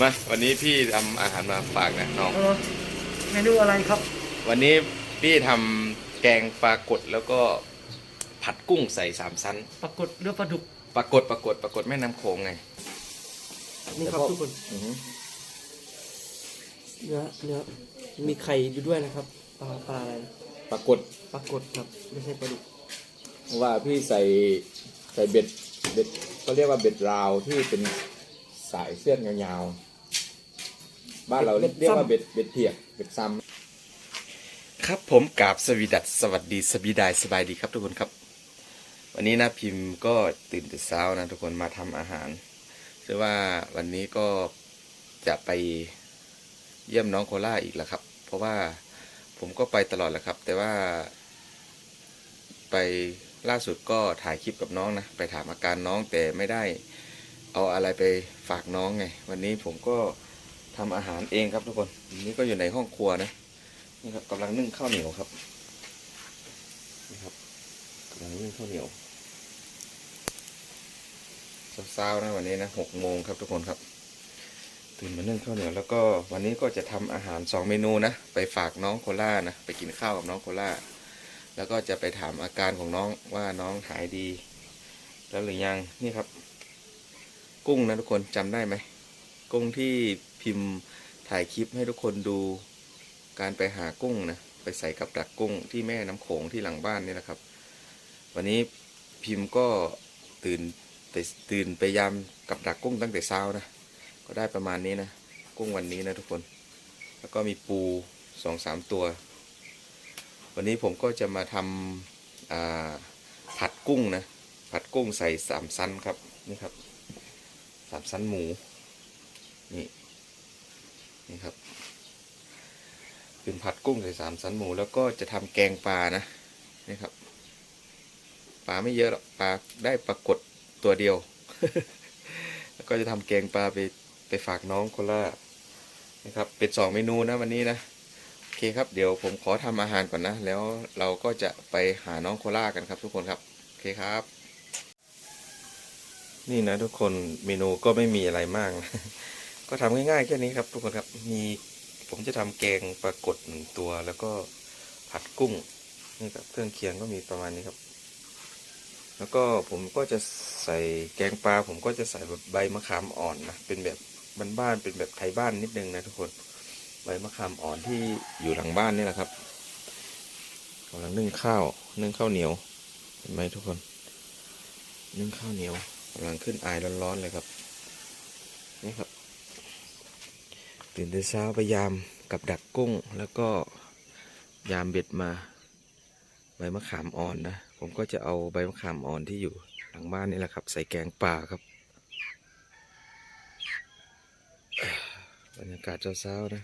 มาวันนี้พี่ทำอาหารมาฝากนะน้อง เออเมนูอะไรครับ วันนี้พี่ทำแกงปลากดแล้วก็ผัดกุ้งใส่สามชั้นปรากฏเรือปลาดุกปรากฏปรากฏปรากฏแม่น้ำโขงไง นี่ครับทุกคนอือหือเนื้อเนื้อมีไข่อยู่ด้วยนะครับปลาปลาอะไรนะปรากฏปรากฏครับไม่ใช่ปลาดุกเพราะว่าพี่ใส่ใส่เบ็ดเบ็ดเขาเรียกว่าเบ็ดราวที่เป็นสายเสื้อนยาวๆ บ้านเราเรียกว่าเบ็ดเบ็ดเพียกเบ็ดซ้ำครับผมกราบสวีดัสสวัสดีสบีดายสบายดีครับทุกคนครับ วันนี้นะพิมพ์ก็ตื่นแต่เช้านะทุกคนมาทำอาหารเชื่อว่าวันนี้ก็จะไปเยี่ยมน้องโคล่าอีกแล้วครับ เพราะว่าผมก็ไปตลอดแหละครับ แต่ว่า ไปล่าสุดก็ถ่ายคลิปกับน้องนะไปถามอาการน้องแต่ไม่ได้เอาอะไรไปฝากน้องไง วันนี้ผมก็ ทำอาหารเองครับทุกคนนนี้ก็อยู่ในห้องครัวนะนี่ครับกำลังนึ่งข้าวเหนียวครับนี่ครับกำลังนึ่งข้าวเหนียวเช้าๆนะวันนี้นะหกโมงครับทุกคนครับตื่นมานึ่งข้าวเหนียวแล้วก็วันนี้ก็จะทำอาหารสองเมนูนะไปฝากน้องโคล่านะไปกินข้าวกับน้องโคล่าแล้วก็จะไปถามอาการของน้องว่าน้องหายดี แล้วหรือยังนี่ครับ กุ้งนะทุกคนจำได้ไหมกุ้งที่ พิมพ์ถ่ายคลิปให้ทุกคนดูการไปหากุ้งนะไปใส่กับดักกุ้งที่แม่น้ำโขงที่หลังบ้านนี่แหละครับ วันนี้พิมพ์ก็ตื่นต่ตื่นไปยามกับดักกุ้งตั้งแต่เช้านะก็ได้ประมาณนี้นะกุ้งวันนี้นะทุกคน แล้วก็มีปูสองสามตัว วันนี้ผมก็จะมาทำผัดกุ้งนะผัดกุ้งใส่สามชั้นครับนี่ครับสามชั้นหมูนี่ นี่ครับเป็นผัดกุ้งใส่สามชั้นหมูแล้วก็จะทำแกงปลานะนี่ครับปลาไม่เยอะหรอกปลาได้ปรากฏตัวเดียว แล้วก็จะทำแกงปลาไปไปฝากน้องคนละนะครับเป็นสองเมนูนะวันนี้นะโอเคครับเดี๋ยวผมขอทำอาหารก่อนนะ แล้วเราก็จะไปหาน้องโคล่ากันครับ ทุกคนครับโอเคครับ นี่นะทุกคนเมนูก็ไม่มีอะไรมากนะ ก็ทำง่ายๆแค่นี้ครับทุกคนครับมีผมจะทำแกงปลากดหนึ่งตัว แล้วก็ผัดกุ้งนี่ครับเครื่องเคียงก็มีประมาณนี้ครับ แล้วก็ผมก็จะใส่แกงปลา ผมก็จะใส่แบบใบมะขามอ่อนนะเป็นแบบบ้านๆเป็นแบบไทยบ้านนิดนึงนะทุกคนใบมะขามอ่อนที่อยู่หลังบ้านนี่แหละครับกำลังนึ่งข้าวนึ่งข้าวเหนียวเห็นไหมทุกคน นึ่งข้าวเหนียวกำลังขึ้นอายร้อนๆเลยครับนี่ครับ ตื่นแต่เช้าพยายามกับดักกุ้ง แล้วก็ยามเบ็ดมาใบมะขามอ่อนนะ ผมก็จะเอาใบมะขามอ่อนที่อยู่หลังบ้านนี่แหละครับ ใส่แกงป่าครับบรรยากาศเช้าๆนะ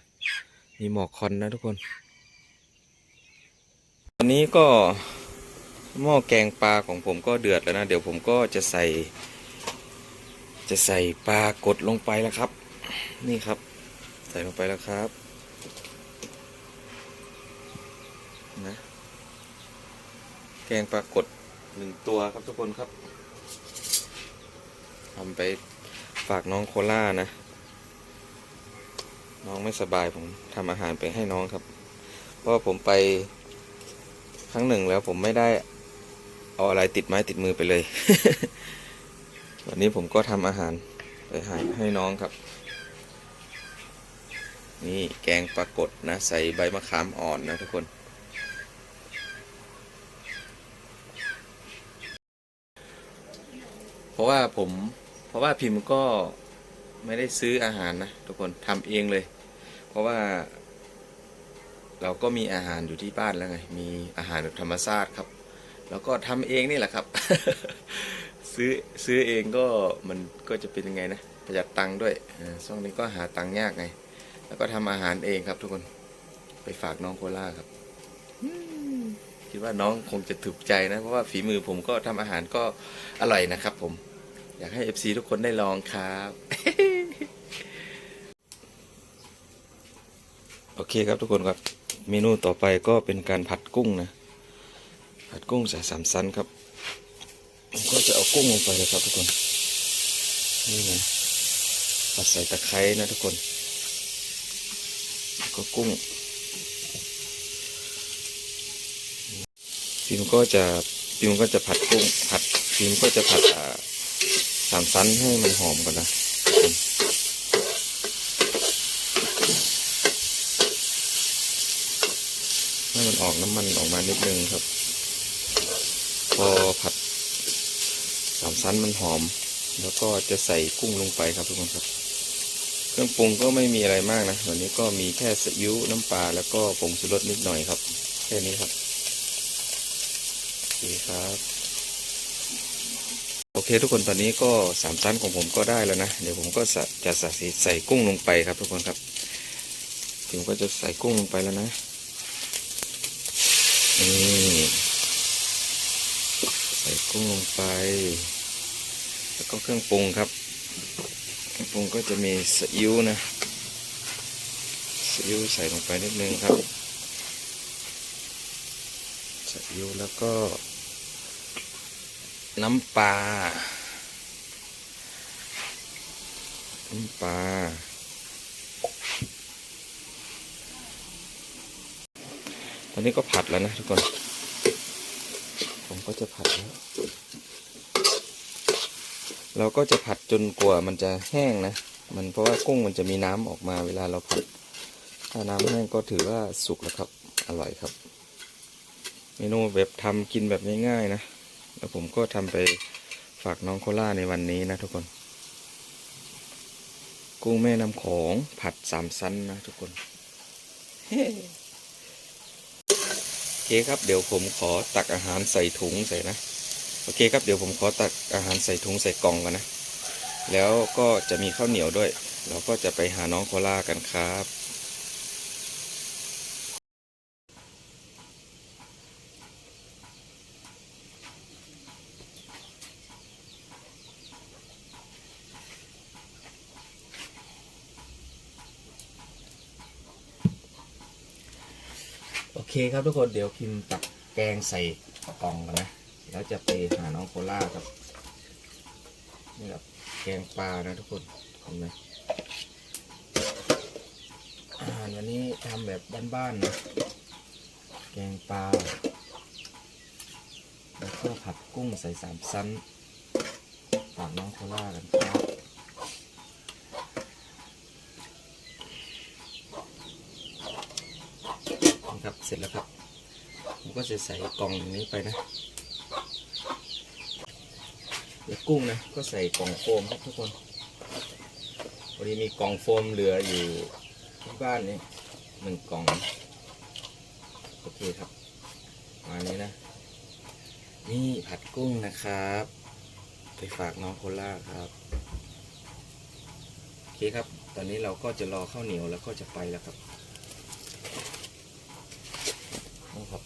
มีหมอกควันนะทุกคน ตอนนี้ก็หม้อแกงปลาของผมก็เดือดแล้วนะ เดี๋ยวผมก็จะใส่ จะใส่ปลากดลงไปแล้วครับ นี่ครับ ใส่ลงไปแล้วครับ นะ แกงปลากดหนึ่งตัวครับทุกคนครับทำไปฝากน้องโคล่านะ น้องไม่สบายผมทำอาหารไปให้น้องครับ เพราะผมไปครั้งหนึ่งแล้วผมไม่ได้เอาอะไรติดไม้ติดมือไปเลย วันนี้ผมก็ทำอาหารไปให้ให้น้องครับ นี่แกงปลากดนะใส่ใบมะขามอ่อนนะทุกคน เพราะว่าผมเพราะว่าพิมพ์ก็ไม่ได้ซื้ออาหารนะทุกคนทำเองเลย เพราะว่า เราก็มีอาหารอยู่ที่บ้านแล้วไง มีอาหารแบบธรรมชาติครับ แล้วก็ทำเองนี่แหละครับ ซื้อซื้อเองก็มันก็จะเป็นยังไงนะประหยัดตังค์ด้วยช่วงนี้ก็หาตังค์ยากไง แล้วก็ทำอาหารเองครับทุกคนไปฝากน้องโคล่าครับคิดว่าน้องคงจะถูกใจนะ เพราะว่าฝีมือผมก็ทำอาหารก็อร่อยนะครับผม อยากให้ FC ทุกคนได้ลองครับ โอเคครับทุกคนครับ เมนูต่อไปก็เป็นการผัดกุ้งนะ ผัดกุ้งใส่สามชั้นครับก็จะเอากุ้งลงไปเลยครับทุกคน นี่นะผัดใส่ตะไคร้นะทุกคน ก็กุ้ง พิมก็จะพิมก็จะผัดกุ้งผัดพิมก็จะผัดสามชั้นให้มันหอมก่อนนะให้มันออกน้ำมันออกมานิดนึงครับ พอผัดสามชั้นมันหอม แล้วก็จะใส่กุ้งลงไปครับทุกคนครับ เครื่องปรุงก็ไม่มีอะไรมากนะวันนี้ก็มีแค่ซีอิ๊วน้ำปลาแล้วก็ผงชูรสนิดหน่อยครับ แค่นี้ครับโอเคครับโอเคทุกคนตอนนี้ก็สามชั้นของผมก็ได้แล้วนะ เดี๋ยวผมก็จะใส่ใส่กุ้งลงไปครับ ทุกคนครับผมก็จะใส่กุ้งลงไปแล้วนะนี่ใส่กุ้งลงไป แล้วก็เครื่องปรุงครับ ปรุงก็จะมีซีอิ๊วนะซีอิ๊วใส่ลงไปนิดนึงครับซีอิ๊วแล้วก็ น้ำปลา น้ำปลาตอนนี้ก็ผัดแล้วนะทุกคน ผมก็จะผัดแล้ว เราก็จะผัดจนกว่ามันจะแห้งนะ มันเพราะว่ากุ้งมันจะมีน้ำออกมาเวลาเราผัด ถ้าน้ำแห้งก็ถือว่าสุกแล้วครับ อร่อยครับ เมนูแบบทำกินแบบง่ายๆนะ แล้วผมก็ทำไปฝากน้องโคล่าในวันนี้นะทุกคน กุ้งแม่น้ำโขงผัดสามชั้นนะทุกคนเฮ้โอเคครับ เดี๋ยวผมขอตักอาหารใส่ถุงใส่นะ โอเคครับเดี๋ยวผมขอตักอาหารใส่ถุงใส่กล่องกันนะ แล้วก็จะมีข้าวเหนียวด้วย เราก็จะไปหาน้องโคล่ากันครับ โอเคครับทุกคนเดี๋ยวพิมพ์ตักแกงใส่กล่องกันนะ แล้วจะไปหาน้องโคล่าครับนี่ครับแกงปลานะทุกคนเห็นไหมอาหารวันนี้ทำแบบบ้านๆนะแกงปลาแล้วก็ผัดกุ้งใส่สามชั้นฝากน้องโคล่ากันครับนี่ครับเสร็จแล้วครับผมก็จะใส่กล่องนี้ไปนะ ดี๋ยวกุ้งนะก็ใส่กล่องโฟมครับทุกคนพอดีมีกล่องโฟมเหลืออยู่ที่บ้านนี่หนึ่งกล่อง โอเคครับ มานี้นะ นี่ผัดกุ้งนะครับ ไปฝากน้องโคล่าครับ โอเคครับ ตอนนี้เราก็จะรอข้าวเหนียวแล้วก็จะไปแล้วครับนี่ครับ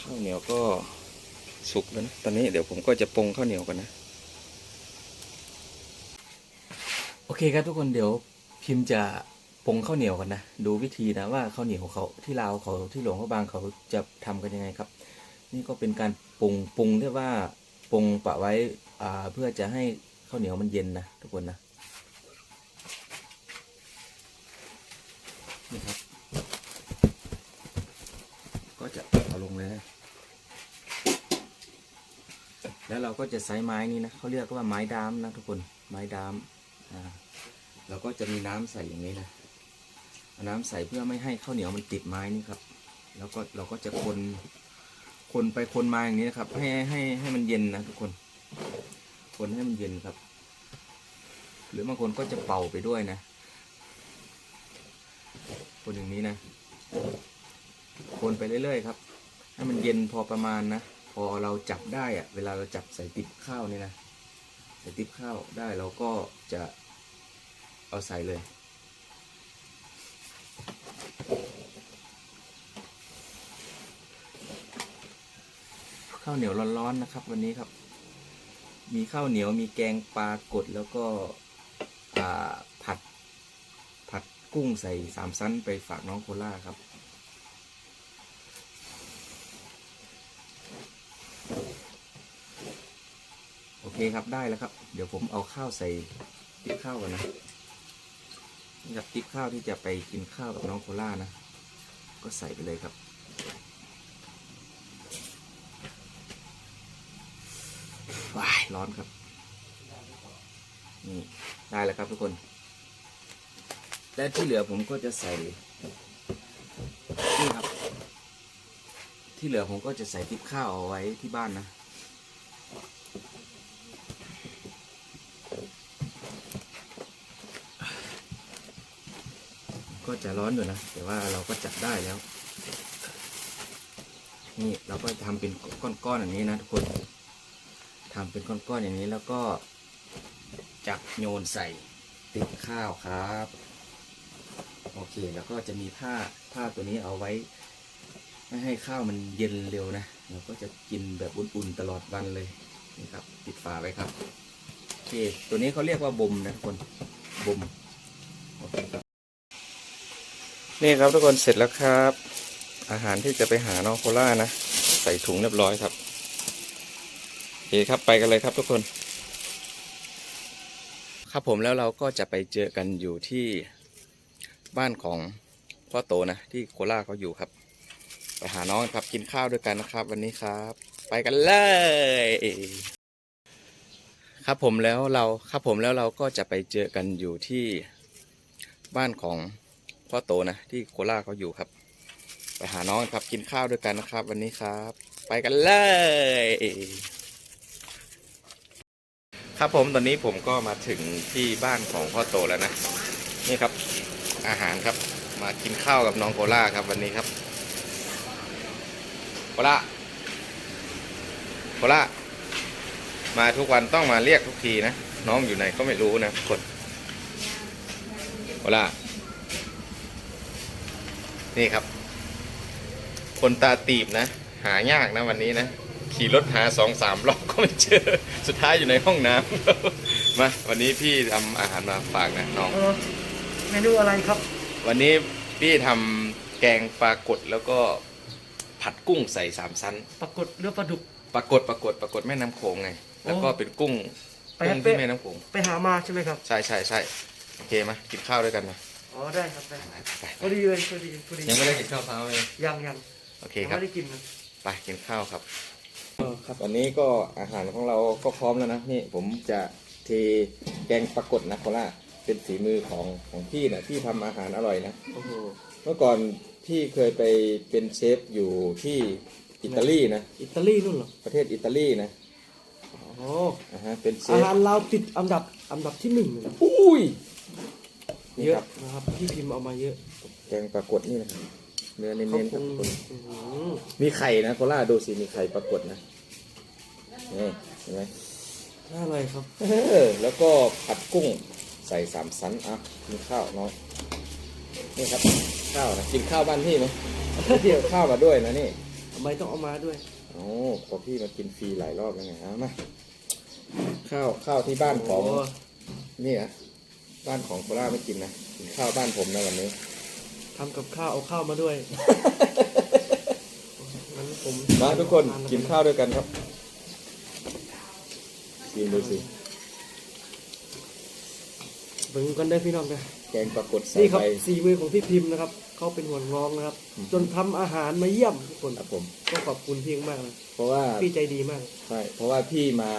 ข้าวเหนียวก็ สุกแล้วนะ ตอนนี้เดี๋ยวผมก็จะปรุงข้าวเหนียวกันนะ โอเคครับทุกคนเดี๋ยวพิมพ์จะปรุงข้าวเหนียวกันนะ ดูวิธีนะว่าข้าวเหนียวเขาที่ลาวเขาที่หลวงพระบางเขาจะทำกันยังไงครับ นี่ก็เป็นการปรุงปรุงเรียกว่าปรุงปะไว้อ่าเพื่อจะให้ข้าวเหนียวมันเย็นนะทุกคนนะนี่ครับ ก็จะเอาลงเลย แล้วเราก็จะใช้ไม้นี้นะเขาเรียกว่าไม้ดามนะทุกคนไม้ดามเราก็จะมีน้ำใส่อย่างนี้นะน้ำใส่เพื่อไม่ให้ข้าวเหนียวมันติดไม้นี่ครับ แล้วก็เราก็จะคนคนไปคนมาอย่างนี้นะครับ ให้ให้ให้มันเย็นนะทุกคน คนให้มันเย็นครับ หรือบางคนก็จะเป่าไปด้วยนะ คนอย่างนี้นะ คนไปเรื่อยๆครับ ให้มันเย็นพอประมาณนะ อเราจับได้อะเวลาเราจับใส่ติบข้าวนี่นะใส่ติบข้าวได้เราก็จะเอาใส่เลย ข้าวเหนียวร้อนๆนะครับ วันนี้ครับ มีข้าวเหนียวมีแกงปลากดแล้วก็ผัด ผัดกุ้งใส่สามชั้นไปฝากน้องโคล่าครับ เคคครับได้แล้วครับ เดี๋ยวผมเอาข้าวใส่ติ๊บข้าวก่อนนะนี่ครับติ๊บข้าวที่จะไปกินข้าวกับน้องโคล่านะ ก็ใส่ไปเลยครับ ว้ายร้อนครับ นี่ได้แล้วครับทุกคน และที่เหลือผมก็จะใส่นี่ครับ ที่เหลือผมก็จะใส่ติ๊บข้าวเอาไว้ที่บ้านนะ ก็ จะร้อนอยู่นะ แต่ว่าเราก็จับได้แล้ว นี่เราก็ทำเป็นก้อนๆอย่างนี้นะทุกคนทำเป็นก้อนๆอย่างนี้แล้วก็จับโยนใส่ติ๊บข้าวครับ โอเคแล้วก็จะมีผ้าผ้าตัวนี้เอาไว้ ไม่ให้ข้าวมันเย็นเร็วนะเราก็จะกินแบบอุ่นๆตลอดวันเลยนี่ครับ ปิดฝาไว้ครับโอเคตัวนี้เขาเรียกว่าบ่มนะทุกคนบ่มโอเคครับ นี่ครับทุกคนเสร็จแล้วครับ อาหารที่จะไปหาน้องโคล่านะ ใส่ถุงเรียบร้อยครับโอเคครับไปกันเลยครับทุกคน ครับผมแล้วเราก็จะไปเจอกันอยู่ที่บ้านของพ่อโตนะที่โคล่าเขาอยู่ครับ ไปหาน้องครับกินข้าวด้วยกันนะครับ วันนี้ครับ ไปกันเลย ครับผมแล้วเราครับผมแล้วเราก็จะไปเจอกันอยู่ที่บ้านของ พ่อโตนะที่โคราชเขาอยู่ครับ ไปหาน้องครับกินข้าวด้วยกันนะครับ วันนี้ครับ ไปกันเลย ครับผมตอนนี้ผมก็มาถึงที่บ้านของพ่อโตแล้วนะนี่ครับ อาหารครับ มากินข้าวกับน้องโคลาครับ วันนี้ครับโคลาโคลามาทุกวันต้องมาเรียกทุกทีนะน้องอยู่ไหนก็ไม่รู้นะกคนโคลา นี่ครับ คนตาตีบนะ หายากนะวันนี้นะ ขี่รถหาสองสามรอบก็ไม่เจอ สุดท้ายอยู่ในห้องน้ำ มาวันนี้พี่ทำอาหารมาฝากนะน้องเออเมนูอะไรครับ วันนี้พี่ทำแกงปลากดแล้วก็ผัดกุ้งใส่สามชั้นปรากฏเรือปลาดุกปรากฏปรากฏปรากฏแม่น้ำโขงไง แล้วก็โอ้เป็นกุ้งไปกุ้งไปที่แม่น้ำโขงไปหามาใช่ไหมครับ ใช่ใช่ใช่โอเคมากินข้าวด้วยกันมา อ๋อได้ครับได้ไปพอดีเลยพอดีพอดียังไม่ได้กินข้าวเช้าเลยยังยังโอเคยังครับไม่ได้กินนะไปกินข้าวครับเออครับวันนี้ก็อาหารของเราก็พร้อมแล้วนะนี่ผมจะเทแกงปรากฏนะโคล่าเป็นฝีมือของของพี่นะพี่ทำอาหารอร่อยนะโอ้โหเมื่อก่อนพี่เคยไปเป็นเชฟอยู่ที่อิตาลีนะอิตาลีนู่นเหรอประเทศอิตาลีนะโอ้อ่าฮะเป็นเชอาฟหารเราวติดอันดับอันดับที่หนึ่งเลยนะอุ้ย นี่เยอะครับนะครับพี่พิมพ์เอามาเยอะแกงปรากฏนี่นะครับเนื้อเน้เขานๆคครับงทุกคนอื้อหือมีไข่นะโคล่าดูสิมีไข่ปรากฏนะนี่เห็นไหม น่าอะไรครับเออแล้วก็ผัดกุ้งใส่สามสันอะกินข้าวน้องนี่ครับข้าวนะกินข้าวบ้านพี่ไหมพี่เอาข้าวมาด้วยนะนี่ทำไมต้องเอามาด้วยโอ้พอพี่มากินฟรีหลายรอบแล้วไงเอามาข้าวข้าวที่บ้านของโนี่นะ บ้านของโคราชไม่กินนะกินข้าวบ้านผมนะวันนี้ ทำกับข้าวเอาข้าวมาด้วยงั้นผมมาทุกคนกินข้าวด้วยกันครับ กินดูสิเบิ่งกันได้พี่น้องนะแกงปรากฏใส่นี่ครับไปสีมือของพี่พิมพ์นะครับ เขาเป็นห่วงน้องนะครับ จนทำอาหารมาเยี่ยมทุกคนครับผม ก็ขอบคุณพี่มากเลยเพราะว่าพี่ใจดีมาก ใช่เพราะว่าพี่มา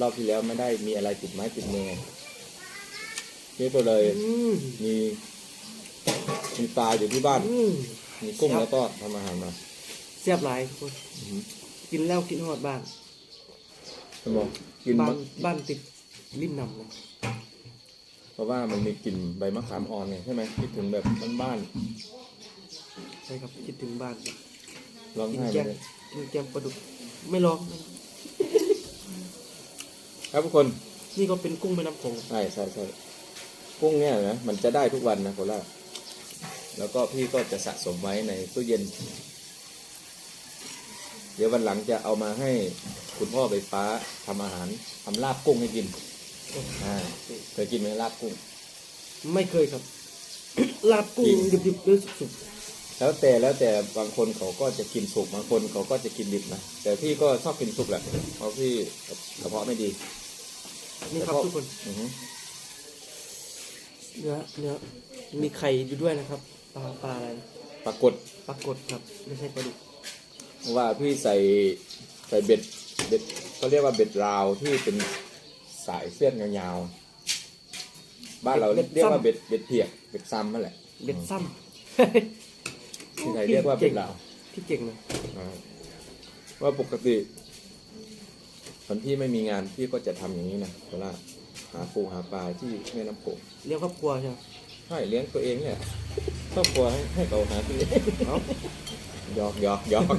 รอบที่แล้วไม่ได้มีอะไรติดไม้ติดมือ ไงพี่ก็เลยอืมมีมีปลาอยู่ที่บ้านอืมมีกุ้งแล้วก็ทำอาหารมาเสียบหลายทุกคนอือหือกินแล้วกินหอดบ้านสมองกินบ้ามะนบ้านติดริมน้ำเลยเพราะว่ามันมีกลิ่นใบมะขามอ่อนไงใช่ไหมคิดถึงแบบบ้านใช่ครับคิดถึงบ้านๆร้องกินไห้แกไปมเลยกินแกมปลาดุกไม่ร้องนะครับทุกคนนี่ก็เป็นกุ้งแม่น้ำโขงใช่ใช่ใช่ กุ้งเนี่ยนะมันจะได้ทุกวันนะโคราชแล้วก็พี่ก็จะสะสมไว้ในตู้เย็น เดี๋ยววันหลังจะเอามาให้คุณพ่อไปฟ้าทำอาหารทำลาบกุ้งให้กินอ่าเคยกินไหมลาบกุ้ง ไม่เคยครับ ลาบกุ้งกินดิบๆหรือสุกแล้วแต่แล้วแต่บางคนเขาก็จะกินสุกบางคนเขาก็จะกินดิบนะแต่พี่ก็ชอบกินสุกแหละเพราะพี่กระเพาะไม่ดีนี่ครับแต่ก็ทุกคนอือฮึ เนื้อเนื้อมีไข่อยู่ด้วยนะครับปลาปลาอะไรปรากฏปลากดครับไม่ใช่ปลาดุกว่าพี่ใส่ใส่เบ็ดเบ็ดเขาเรียกว่าเบ็ดราวที่เป็นสายเส้นยาวๆบ้านเราเรียกว่าเบ็ดเบ็ดเพียกเบ็ดซ้ำนั่นแหละเบ็ดซ้ที่ไทยเรียกว่าเบ็ดราวำพี่เก่งนะอ่าว่าปกติตอนพี่ไม่มีงานพี่ก็จะทำอย่างนี้นะเวลา หาปูหาปลาที่แม่น้ำโขงเลี้ยงครอบครัวใช่ไหมใช่เลี้ยงตัวเองเนี่ยครอบครัวให้ให้เขาหาที่เอ้าหยอกหยอกหยอก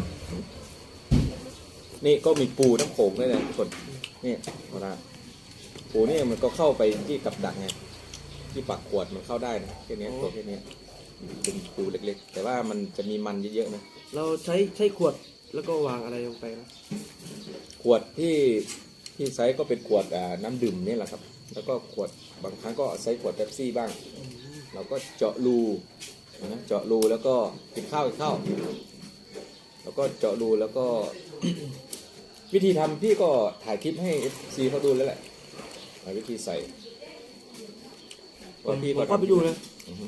นี่ก็มีปูน้ำโขงด้วยนะทุกคนนี่เวลาปูนี่มันก็เข้าไปที่กับดักไงที่ปากขวดมันเข้าได้นะแค่เนี้ยตัวแค่เนี้ยเป็นปูเล็กๆ แต่ว่ามันจะมีมันเยอะๆนะเราใช้ใช้ขวดแล้วก็วางอะไรลงไปนะขวดที่ที่ไซส์ก็เป็นขวดอ่าน้ำดื่มนี่แหละครับ แล้วก็ขวดบางครั้งก็ใช้ขวดเป๊ปซี่บ้าง เราก็เจาะรูนะเจาะรูแล้วก็กินข้าวกินข้าวแล้วก็เจาะรูแล้วก็ วิธีทำพี่ก็ถ่ายคลิปให้ซีเขาดูแล้วแหละถ่ายวิธีใส่ผมว่าพี่ผมก็เข้าไปดูนะอือฮึ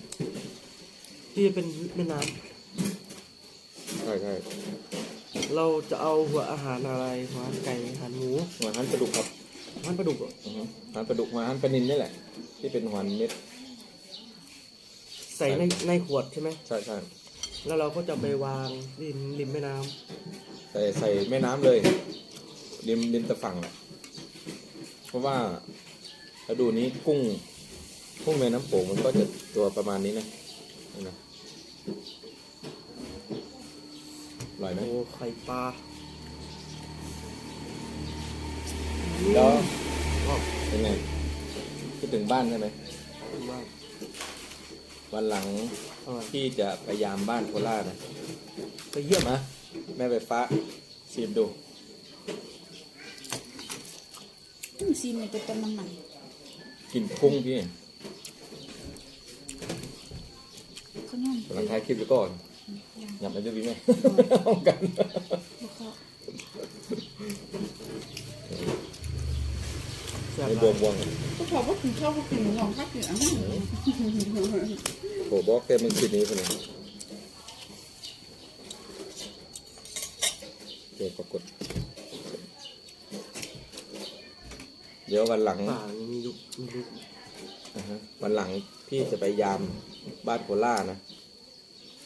ที่เป็นแม่น้ใช่ใช่ำเราจะเอาหัวอาหารอะไรหัวอาหารไก่อาหารหมูหัวหันปลาดุกครับอา หารปลาดุกเหรออือฮึหันปลาดุกหัวหันปลานินนี่แหละ ที่เป็นหัวเม็ดใส่ในในขวดใช่ไหม ใช่ใช่แล้วเราก็จะไปวางริมริมแม่น้ำใส่ใส่แม่น้ำเลยริมริมตะฝั่งแหละเพราะว่าถ้าดูนี้กุ้งกุ้งแม่น้ำโขงมันก็จะตัวประมาณนี้นะนี่นะอร่อยไหมโอ้ไข่ปลา แล้วว้าวเป็นไงคิดถึงบ้านใช่ไหมว้าววันหลังอร่อยพี่จะพยายามบ้านโคราชนะไปเยี่ยมมาแม่ไฟฟ้าชิมดูอืมซีมันจะเป็นน้ำมันกินกุ้งพี่เขาย่อมกำลังท้ายคลิปไปก่อนยังหยับไปจะดีไหมเอากัน บุเขาแซ่บในหบวลางยบวงก็บอกว่ากินข้าวก็กินหมูหอมข้าวกินอาหารโหบอกเต็มมันคืนนี้คนนี้เดี๋ยวปรากฏ เดี๋ยววันหลัง ป่ามีลูกมีลูกนะฮะวันหลังพี่จะไปยามบ้านโคล่านะ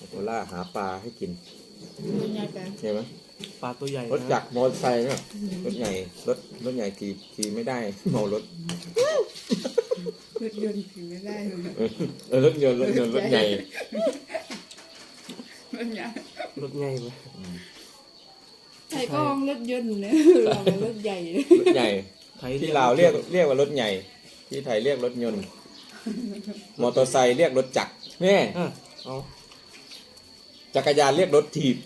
โคล่าหาปลาให้กินเป็นไงกันใช่ไหม ปลาตัวใหญ่รถนะจักรมอเตอร์ไซค์เนี่ยรถใหญ่รถรถใหญ่ขี่ขี่ไม่ได้เมารถรถยนต์กินไม่ได้เลยเออรถยนต์รถยนต์รถใหญ่รถใหญ่รถใหญ่ไหมไทยก็ห้องรถยนต์เนี่ยเราเป็นรถใหญ่เลยรถใหญ่ ไทยที่ลาวเรียกเรียกว่ารถใหญ่ ที่ไทยเรียกรถยนต์มอเตอร์ไซค์เรียกรถจักรแม่อะเอาจักรยานเรียกรถถีบ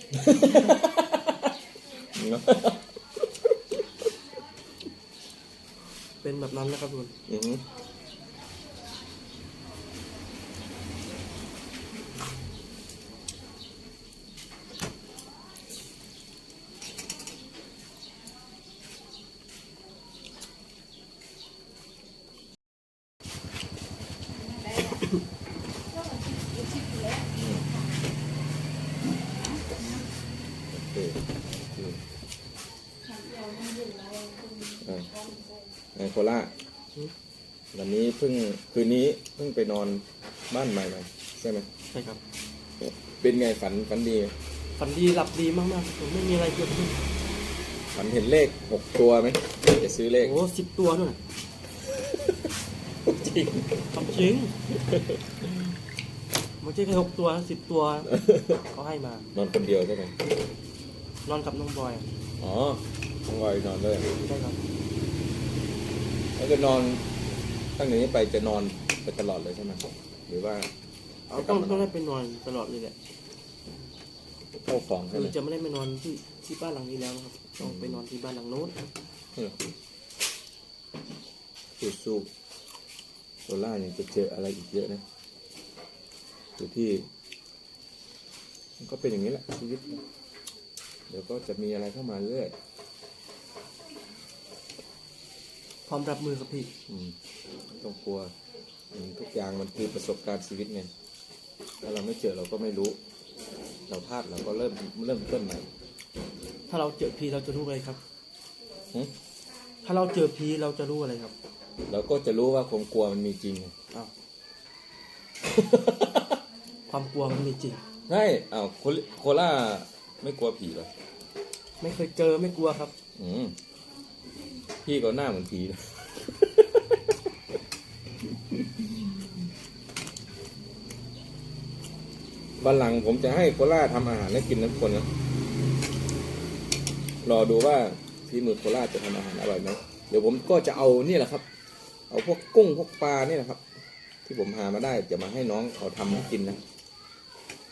เป็นแบบนั้นนะครับทุกคน อือหือโอเคอืมเออไงโคล่า วันนี้เพิ่งคืนนี้เพิ่งไปนอนบ้านใหม่มาใช่ไหมใช่ครับเป็นไงฝันฝันดีไหมฝันดีหลับดีมากๆผมไม่มีอะไรเกิดขึ้นฝันเห็นเลขหกตัวไหมจะซื้อเลขโอ้สิบตัวด้วยจริงทำจริงไม่ใช่แค่หกตัวสิบตัวเขาให้มานอนคนเดียวใช่ไหมนอนกับน้องบอยอ๋อน้องบอยนอนด้วยใช่ครับแล้วจะนอน ตั้งแต่นี้ไปจะนอนไปตลอดเลยใช่ไหมหรือว่าเอาต้องต้องได้ไปนอนตลอดเลยแหละเข้าของใช่คืไหมอจะไม่ได้ไปนอนที่ที่บ้านหลังนี้แล้วนะครับต้องไปนอนที่บ้านหลังโน้นสู้สู้โซล่าเนี่ยจะเจออะไรอีกเยอะนะอยู่ที่มันก็เป็นอย่างนี้แหละชีวิต เดี๋ยวก็จะมีอะไรเข้ามาเรื่อย พร้อมรับมือครับพี่อืมไม่ต้องกลัวอืมทุกอย่างมันคือประสบการณ์ชีวิตไงถ้าเราไม่เจอเราก็ไม่รู้ เราพลาดเราก็เริ่มเริ่มต้นใหม่ถ้าเราเจอผีเราจะรู้อะไรครับ หึถ้าเราเจอผีเราจะรู้อะไรครับเราก็จะรู้ว่าความกลัวมันมีจริงไงอ้าวความกลัวมันมีจริง ใช่อ้าวโคลโคล่าไม่กลัวผีเหรอไม่เคยเจอไม่กลัวครับ อืม พี่ก็หน้าเหมือนผีนะวันหลังผมจะให้โคล่าทำอาหารให้กินทุกคนนะรอดูว่าฝีมือโคล่าจะทำอาหารอร่อยไหมเดี๋ยวผมก็จะเอานี่แหละครับ เอาพวกกุ้งพวกปลานี่แหละครับ ที่ผมหามาได้จะมาให้น้องเขาทำให้กินนะ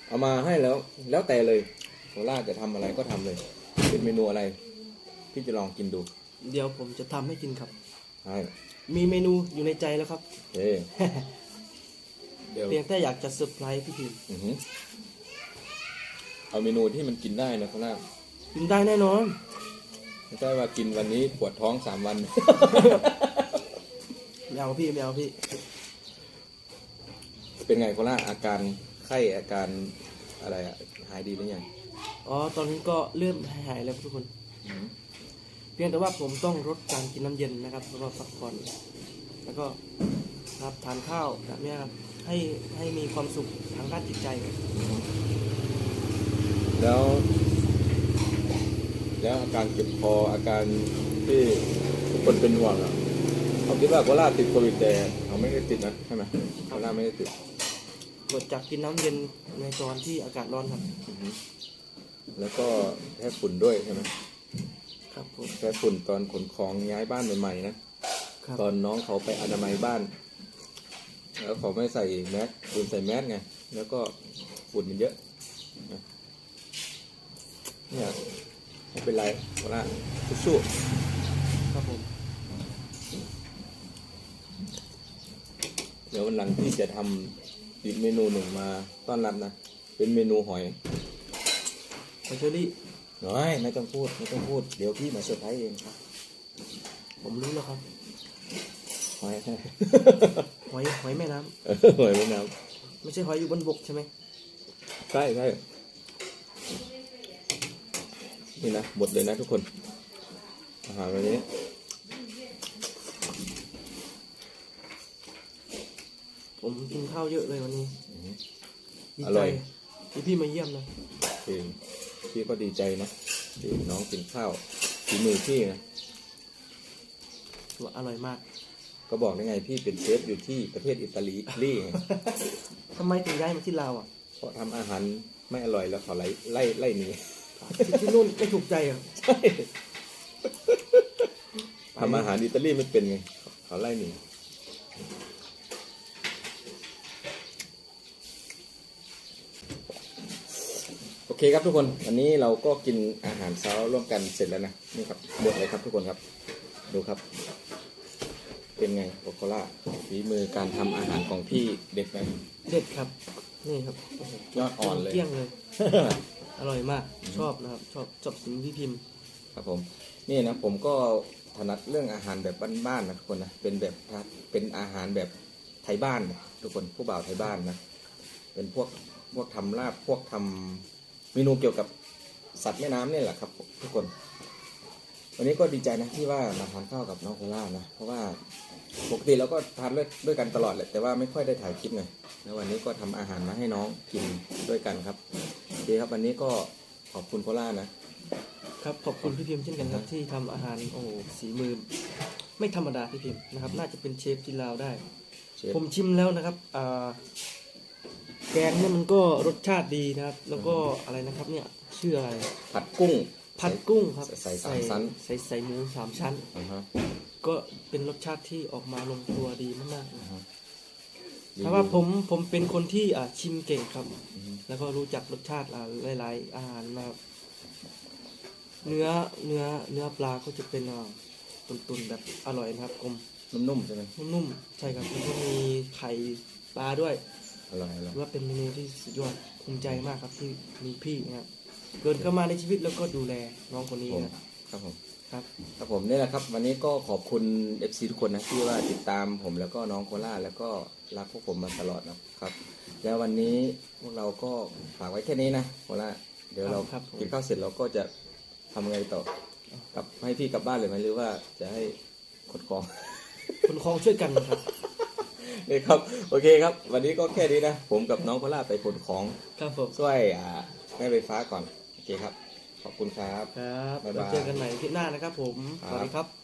เอามาให้แล้ว แล้วแต่เลยโคล่าจะทำอะไรก็ทำเลย เป็นเมนูอะไร พี่จะลองกินดู เดี๋ยวผมจะทำให้กินครับ ใช่มีเมนูอยู่ในใจแล้วครับ เอ้เดี๋ยวเพียงแต่อยากจะเซอร์ไพรส์พี่พิมพ์อือหือเอาเมนูที่มันกินได้นะโคล่ากินได้แน่นอน ไม่ใช่ว่ากินวันนี้ปวดท้องสามวัน ไม่เอาพี่ไม่เอาพี่ เป็นไงโคล่าอาการไข้อาการอะไรอะหายดีหรือยังอ๋อ ตอนนี้ก็เริ่มหายแล้วทุกคน อือหือ เพียงแต่ว่าผมต้องลดการกินน้ำเย็นนะครับแล้วก็พักผ่อนแล้วก็ครับทานข้าวแบบเนี้ยครับให้ให้มีความสุขทางด้านจิตใจ แล้ว แล้วอาการเจ็บคออาการที่ทุกคนเป็นห่วงอะเขาคิดว่าโคล่าติดโควิดแต่เขาไม่ได้ติดนะใช่ไหมโคล่าไม่ได้ติดเกิดจากกินน้ำเย็นในตอนที่อากาศร้อนครับอือหือแล้วก็แพ้ฝุ่นด้วยใช่ไหม ครับผมแพ้ฝุ่นตอนขนของย้ายบ้านใหม่ๆนะ ครับ ตอนน้องเขาไปอนามัยบ้าน แล้วเขาไม่ใส่แมสลืมใส่แมสไง แล้วก็ฝุ่นมันเยอะนะเนี่ยไม่เป็นไรโคล่าสู้ครับผมๆเดี๋ยววันหลังพี่จะทำอีกเมนูหนึ่งมาต้อนรับนะ เป็นเมนูหอยขอเชอรี่ น้อยไม่ต้องพูดไม่ต้องพูด เดี๋ยวพี่มาเซอร์ไพรส์เองครับผมรู้แล้วครับหอยหอยหอยแม่น้ำเออหอยแม่น้ไม่ใช่หอยอยู่บนบกใช่ไหมำใช่ใช่นี่นะหมดเลยนะทุกคน อาหารวันนี้ ผมกินข้าวเยอะเลยวันนี้อืมดีอใจร่อย ที่พี่มาเยี่ยมนะเอง พี่ก็ดีใจนะที่น้องกินข้าวฝีมือพี่นะว่าอร่อยมาก ก็บอกได้ไงพี่เป็นเชฟอยู่ที่ประเทศอิตาลีลี่ไงทำไมถึงย้ายมาที่ลาวอะเพราะทำอาหารไม่อร่อยแล้วเขาไล่ไล่ไล่หนีที่นู่นไม่ถูกใจอะใช่ทำอาหารอิตาลีไม่เป็นไงเขาไล่หนี โอเคครับทุกคนวันนี้เราก็กินอาหารเช้าร่วมกันเสร็จแล้วนะนี่ครับหมดเลยครับทุกคนครับ ดูครับ เป็นไงโอโคล่าฝีมือการทำอาหารของพี่เด็ดไหมเด็ดครับ นี่ครับโอ้โหยอดอ่อนเลยเกลี้ยงเลย อร่อยมากชอบนะครับ ชอบชอบสินพี่พิมพ์ ครับผม นี่นะผมก็ถนัดเรื่องอาหารแบบบ้านๆนะทุกคนนะเป็นแบบเป็นอาหารแบบไทยบ้านนะทุกคนผู้บ่าวไทยบ้านนะเป็นพวกพวกทำลาบพวกทำ เมนูเกี่ยวกับสัตว์แม่น้ำนี่แหละครับ ทุกคน วันนี้ก็ดีใจนะที่ว่ามาทานข้าวกับน้องโคล่านะ เพราะว่าปกติเราก็ทานด้วยด้วยกันตลอดแหละแต่ว่าไม่ค่อยได้ถ่ายคลิปไงแล้ววันนี้ก็ทำอาหารมาให้น้องกินด้วยกันครับโอเคครับวันนี้ก็ขอบคุณโคล่านะ ครับขอบคุณพี่พิมพ์เช่นกันครับที่ทำอาหารโอ้โหสีมือไม่ธรรมดาพี่พิมพ์นะครับ น่าจะเป็นเชฟที่ลาวได้เชฟผมชิมแล้วนะครับอ่า แกงเนี่ยมันก็รสชาติดีนะครับ แล้วก็อะไรนะครับเนี่ยชื่ออะไรผัดกุ้ง ผัดกุ้งครับใส่สามชั้น ใส่ใส่หมูสามชั้นอ่าฮะก็เป็นรสชาติที่ออกมาลงตัวดีมากๆนะดีเพราะว่าผมผมเป็นคนที่อ่าชิมเก่งครับ อืมแล้วก็รู้จักรสชาติอ่าหลายๆอาหารนะครับ เนื้อเนื้อเนื้อปลาก็จะเป็นอ่าตุนๆแบบอร่อยนะครับกลมนุ่มๆใช่ไหมนุ่มๆใช่ครับแล้วก็มีไข่ปลาด้วย อร่อยอร่อยถือว่าเป็นเมนูที่สุดยอดภูมิใจมากครับที่มีพี่นะครับเดินเข้ามาในชีวิตแล้วก็ดูแลน้องคนนี้ผมนะครับผม ครับ ครับผมนี่แหละครับ วันนี้ก็ขอบคุณ FC ทุกคนนะที่ว่าติดตามผมแล้วก็น้องโคล่าแล้วก็รักพวกผมมาตลอดนะครับ แล้ววันนี้พวกเราก็ฝากไว้แค่นี้นะโคล่าเดี๋ยวเราครับผม กินข้าวเสร็จเราก็จะทำไงต่อกลับให้พี่กลับบ้านเลยไหมหรือว่าจะให้ขนของ คนคลองช่วยกันนะครับ นี่ครับโอเคครับ วันนี้ก็แค่นี้นะ ผมกับน้องโคล่าไปขนของครับผมช่วยอ่าแม่ไฟฟ้าก่อน โอเคครับ ขอบคุณครับ ครับบ๊ายบาย เราเจอกันใหม่คลิปหน้านะครับผมครับสวัสดีครับ